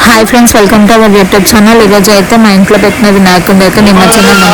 Hi friends welcome to our YouTube channel ఈరోజు అయితే మా ఇంట్లో పెట్టిన వినాయకుడి అయితే నిమజ్జనం ఉంది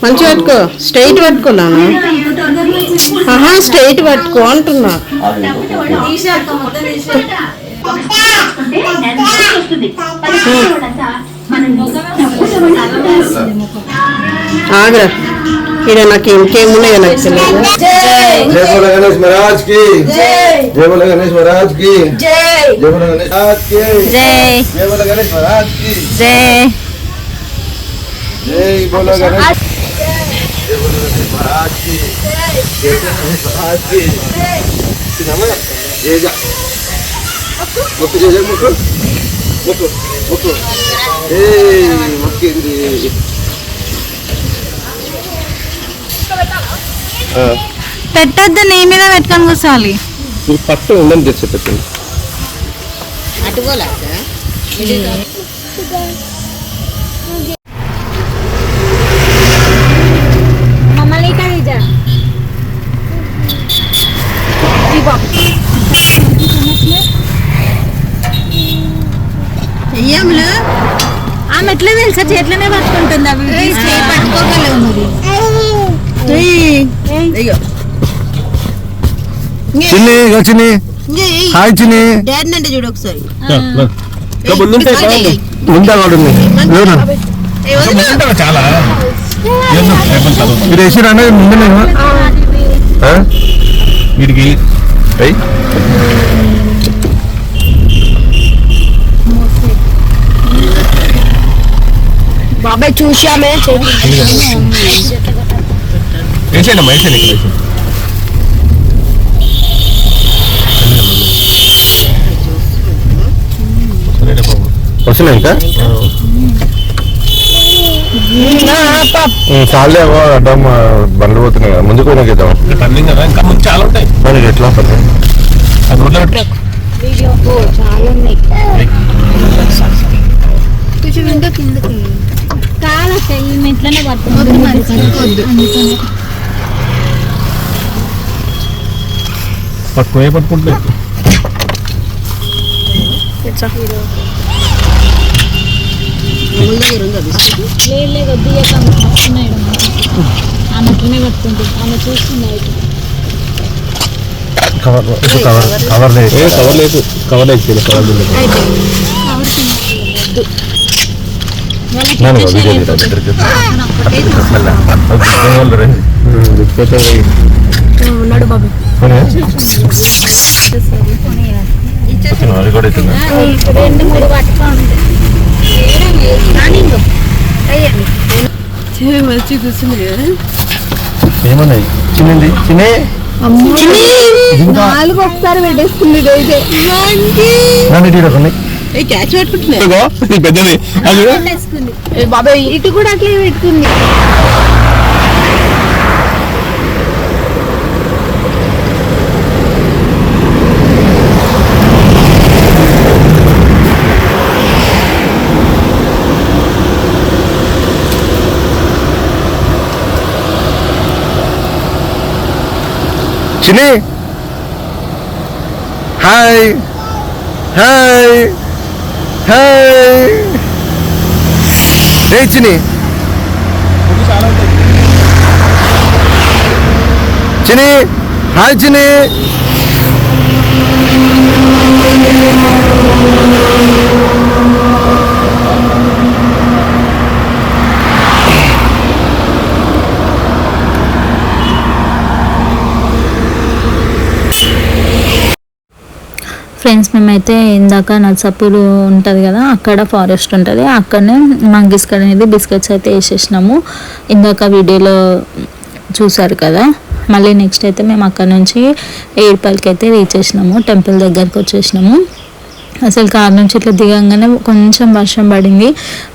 ఫ్రెండ్స్ పట్టుకో. స్ట్రైట్ పట్టుకున్నా స్ట్రైట్ పట్టుకో అంటున్నా. ఆగ్రా ఇక్కడ నాకు ఇంకేమున్నాయో నాకు తెలియదు జయ బోల గణేష్ మహారాజ్ కి జయ బోల గణేష్ మహారాజ్ కి జయ జయ బోల గణేష్ మహారాజ్ కి జయ జయ బోల గణేష్ మహారాజ్ కి జయ జయ బోల గణేష్ महाराज की जय महाराज की जय जा मुख जय जय मुख ముట్టు ముట్టు ఏ మొక్కింది పెట్టద్దు నీ మీద పెట్టుకొని కూర్చోవాలి. మీరు పట్టు. ఉందని చేసి పెట్టండి అటుకోలేదు చెయ్యములు ఆమె ఎట్లా తెలుసా? చేట్లనే పట్టుకుంటుంది అవి పట్టుకోగలవు ఇగో చిన్ని ఇగో చిన్ని. హాయ్ చిన్ని. డాడీ అంటే చూడు ఒకసారి. ముందా వాడు చాలా. మీరు వేసిరా ముందు నేను వీడికి బాబాయ్ చూసామే వేసేయండి అమ్మా వేసేయండి వస్తున్నాయి ఇంకా? చాలే అడ్డం బండ్లు పోతున్నాయి కదా. ముందుకు పోయినా ఇంకా టర్నింగ్ కదా? ఇంకా ముందు చాలా ఉంటాయి. మరి ఎట్లా పని? అది రోడ్లో పెట్టు. మెట్లనే పట్టుకుంటుంది పట్టుకునే పట్టుకుంటే లేదు వస్తున్నాయి ఆమె పట్టుకుంటుంది. చూస్తుంది కవర్ కవర్ కవర్ లేదు. కవర్ లేదు. కవర్ లేదు కవర్ లేదు నేను వీడియో తీరా దగ్గరికి ఉన్నాడు బాబు అది కూడా అవుతుంది రెండు మూడు పట్టుకోండి మంచి కూర్చుంది కదా ఏమన్నాయి చిన్నది చిన్న నాలుగు ఒకసారి పెట్టేసుకుంది అయితే పెద్దది బాబాయ్ ఇటు కూడా అట్లే పెట్టుకుంది చిన్ని హాయ్ హాయ్ హాయ్ ఏ చిన్ని చిని హాయ్ you. ఫ్రెండ్స్ మేమైతే ఇందాక నర్సాపూర్ ఉంటుంది కదా అక్కడ ఫారెస్ట్ ఉంటుంది. అక్కడనే మంగీస్కర్ అనేది బిస్కెట్స్ అయితే వేసేసినాము. ఇందాక వీడియోలో చూసారు కదా మళ్ళీ నెక్స్ట్ అయితే మేము అక్కడ నుంచి ఏడుపల్లికి అయితే రీచ్ చేసినాము టెంపుల్ దగ్గరకు వచ్చేసినాము. అసలు కారు నుంచి ఇట్లా దిగంగానే కొంచెం వర్షం పడింది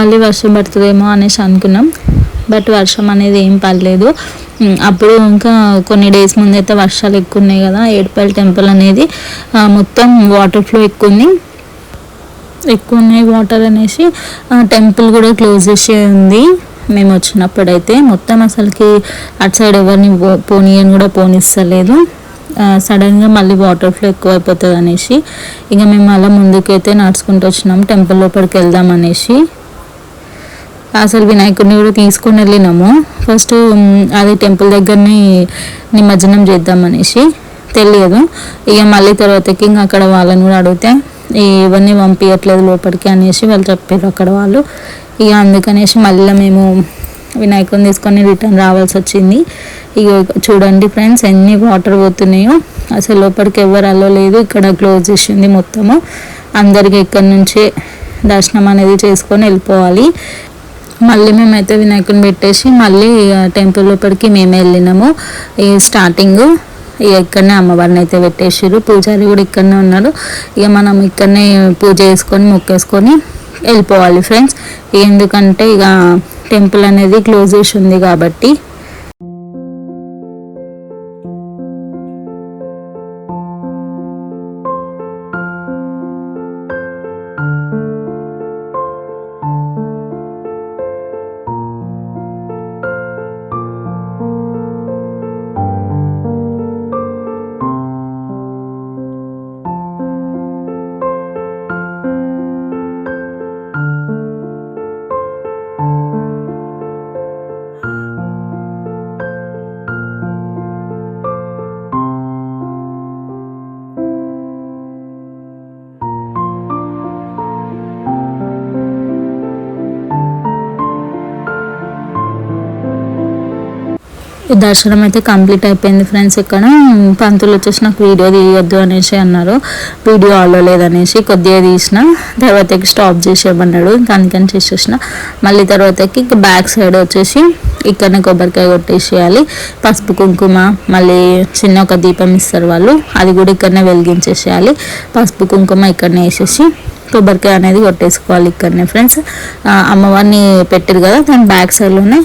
మళ్ళీ వర్షం పడుతుందేమో అనేసి అనుకున్నాం. బట్ వర్షం అనేది ఏం పడలేదు. అప్పుడు ఇంకా కొన్ని డేస్ ముందు అయితే వర్షాలు ఎక్కువ ఉన్నాయి కదా ఏడుపల్లి టెంపుల్ అనేది మొత్తం వాటర్ ఫ్లో ఎక్కువ ఉంది. ఎక్కువ ఉన్నాయి వాటర్ అనేసి టెంపుల్ కూడా క్లోజ్ చేసే ఉంది మేము వచ్చినప్పుడైతే మొత్తం అసలుకి అటు సైడ్ ఎవరిని పో- పోనీయని కూడా పోనిస్తలేదు. సడన్గా మళ్ళీ వాటర్ ఫ్లో ఎక్కువ అయిపోతుంది అనేసి ఇక మేము అలా ముందుకైతే నడుచుకుంటూ వచ్చినాం టెంపుల్ లోపలికి వెళ్దాం అనేసి. అసలు వినాయకుడిని కూడా తీసుకొని వెళ్ళినాము. ఫస్ట్ అది టెంపుల్ దగ్గరని నిమజ్జనం చేద్దాం అనేసి తెలియదు. ఇక మళ్ళీ తర్వాతకి ఇంకా అక్కడ వాళ్ళని కూడా అడిగితే ఇవన్నీ పంపించట్లేదు లోపలికి అనేసి వాళ్ళు చెప్పారు అక్కడ వాళ్ళు. ఇక అందుకనేసి మళ్ళీ మేము వినాయకుని తీసుకొని రిటర్న్ రావాల్సి వచ్చింది. ఇక చూడండి ఫ్రెండ్స్ ఎన్ని వాటర్ పోతున్నాయో. అసలు లోపలికి ఎవరు అల్లలేదు ఇక్కడ క్లోజ్ చేసింది మొత్తము. అందరికి ఇక్కడ నుంచే దర్శనం అనేది చేసుకొని వెళ్ళిపోవాలి. మళ్ళీ మేమైతే వినాయకుని పెట్టేసి మళ్ళీ టెంపుల్ లోపలికి మేమే వెళ్ళినాము. ఈ స్టార్టింగ్ ఇక ఇక్కడనే అమ్మవారిని అయితే పెట్టేసారు పూజారి కూడా ఇక్కడనే ఉన్నాడు. ఇక మనం ఇక్కడనే పూజ చేసుకొని మొక్కేసుకొని వెళ్ళిపోవాలి ఫ్రెండ్స్. ఎందుకంటే ఇక టెంపుల్ అనేది క్లోజ్ చేసి ఉంది కాబట్టి దర్శనం అయితే కంప్లీట్ అయిపోయింది ఫ్రెండ్స్ ఇక్కడ. పంతులు వచ్చేసి నాకు వీడియో తీయొద్దు అనేసి అన్నారు. వీడియో ఆలో లేదనేసి కొద్దిగా తీసిన. తర్వాతకి స్టాప్ చేసేయమన్నాడు దానికని చేసేసిన. మళ్ళీ తర్వాతకి బ్యాక్ సైడ్ వచ్చేసి ఇక్కడనే కొబ్బరికాయ కొట్టేసేయాలి. పసుపు కుంకుమ మళ్ళీ చిన్న ఒక దీపం ఇస్తారు వాళ్ళు. అది కూడా ఇక్కడనే వెలిగించేసేయాలి. పసుపు కుంకుమ ఇక్కడనే వేసేసి కొబ్బరికాయ అనేది కొట్టేసుకోవాలి ఇక్కడనే ఫ్రెండ్స్. అమ్మవారిని పెట్టారు కదా దాని బ్యాక్ సైడ్లోనే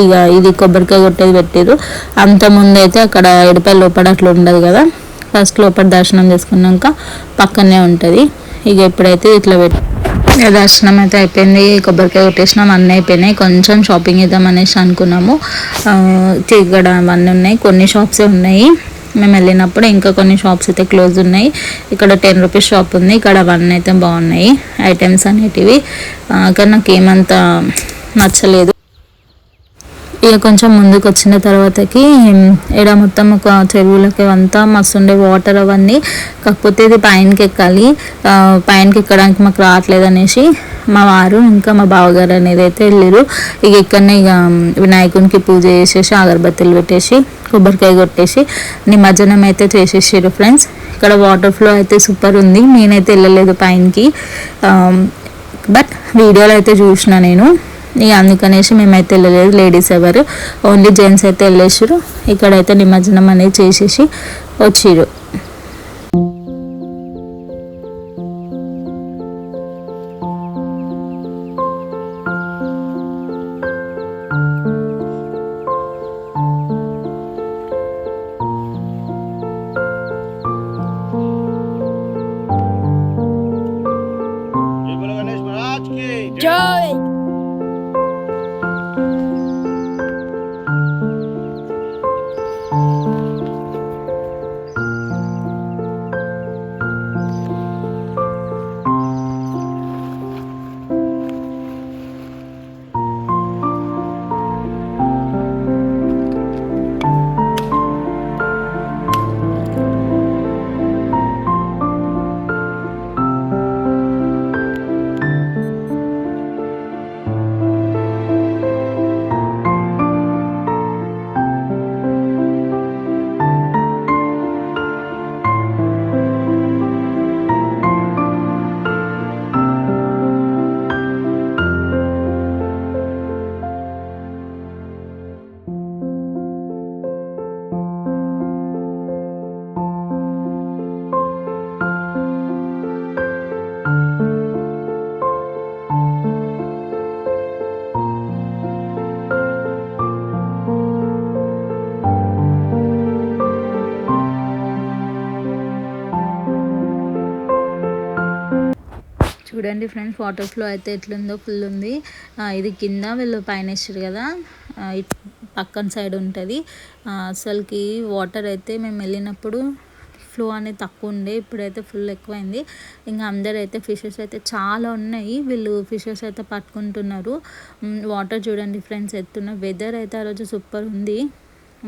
ఇక ఇది కొబ్బరికాయ కొట్టేది పెట్టారు అంత ముందు అయితే అక్కడ ఎడపల్లి లోపల అట్లా ఉండదు కదా. ఫస్ట్ లోపల దర్శనం చేసుకున్నాక పక్కనే ఉంటుంది. ఇక ఇప్పుడైతే ఇట్లా పెట్టి దర్శనం అయితే అయిపోయింది. కొబ్బరికాయ కొట్టేసినాం అన్నీ అయిపోయినాయి. కొంచెం షాపింగ్ చేద్దాం అనేసి అనుకున్నాము ఇక్కడ అవన్నీ ఉన్నాయి. కొన్ని షాప్సే ఉన్నాయి. మేము వెళ్ళినప్పుడు ఇంకా కొన్ని షాప్స్ అయితే క్లోజ్ ఉన్నాయి. ఇక్కడ టెన్ రూపీస్ షాప్ ఉంది. ఇక్కడ అవన్నీ అయితే బాగున్నాయి. ఐటమ్స్ అనేటివి. కానీ నాకు ఏమంత నచ్చలేదు. ఇక కొంచెం ముందుకు వచ్చిన తర్వాతకి ఇక్కడ మొత్తం ఒక చెరువులకి అంతా మస్తు ఉండే వాటర్ అవన్నీ. కాకపోతే ఇది పైనకి ఎక్కాలి పైనకి ఎక్కడానికి మాకు రావట్లేదు అనేసి మా వారు ఇంకా మా బావగారు అనేది అయితే వెళ్ళారు ఇక ఇక్కడనే ఇక వినాయకునికి పూజ చేసేసి అగరబత్తులు పెట్టేసి కొబ్బరికాయ కొట్టేసి నిమజ్జనం అయితే చేసేసారు ఫ్రెండ్స్. ఇక్కడ వాటర్ ఫ్లో అయితే సూపర్ ఉంది. నేనైతే వెళ్ళలేదు పైనకి. బట్ వీడియోలో అయితే చూసిన నేను. ఇక అందుకనేసి మేమైతే వెళ్ళలేదు. లేడీస్ ఎవరు ఓన్లీ జెంట్స్ అయితే వెళ్ళేసారు ఇక్కడైతే నిమజ్జనం అనేది చేసేసి వచ్చిరు Joey. చూడండి ఫ్రెండ్స్ వాటర్ ఫ్లో అయితే ఎట్లుందో ఫుల్ ఉంది. ఇది కింద వీళ్ళు పైన వేసారు కదా పక్కన సైడ్ ఉంటుంది. అసలుకి వాటర్ అయితే మేము వెళ్ళినప్పుడు ఫ్లో అనేది తక్కువ ఉండే ఇప్పుడైతే ఫుల్ ఎక్కువైంది. ఇంకా అందరూ అయితే ఫిషెస్ అయితే చాలా ఉన్నాయి. వీళ్ళు ఫిషెస్ అయితే పట్టుకుంటున్నారు. వాటర్ చూడండి ఫ్రెండ్స్ ఎత్తున్న వెదర్ అయితే ఆ రోజు సూపర్ ఉంది.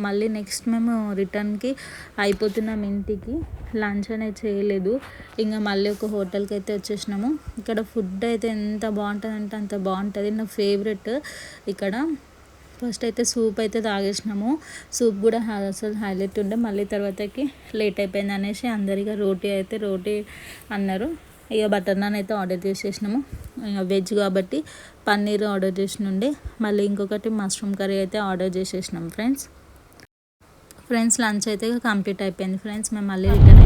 మళ్ళీ నెక్స్ట్ మేము రిటర్న్కి అయిపోతున్నాం ఇంటికి. లంచ్ అనేది చేయలేదు. ఇంకా మళ్ళీ ఒక హోటల్కి అయితే వచ్చేసినాము. ఇక్కడ ఫుడ్ అయితే ఎంత బాగుంటుందంటే అంత బాగుంటుంది. నా ఫేవరెట్ ఇక్కడ. ఫస్ట్ అయితే సూప్ అయితే తాగేసినాము. సూప్ కూడా అసలు హైలైట్ ఉండే. మళ్ళీ తర్వాతకి లేట్ అయిపోయింది అనేసి అందరిగా రోటీ అయితే రోటీ అన్నారు. ఇక బటర్ నాన్ అయితే ఆర్డర్ చేసేసినాము. ఇక వెజ్ కాబట్టి పన్నీర్ ఆర్డర్ చేసినుండే. మళ్ళీ ఇంకొకటి మష్రూమ్ కర్రీ అయితే ఆర్డర్ చేసేసినాం ఫ్రెండ్స్ ఫ్రెండ్స్ లంచ్ అయితే కంప్లీట్ అయిపోయింది. ఫ్రెండ్స్ మేము మళ్ళీ రిటర్న్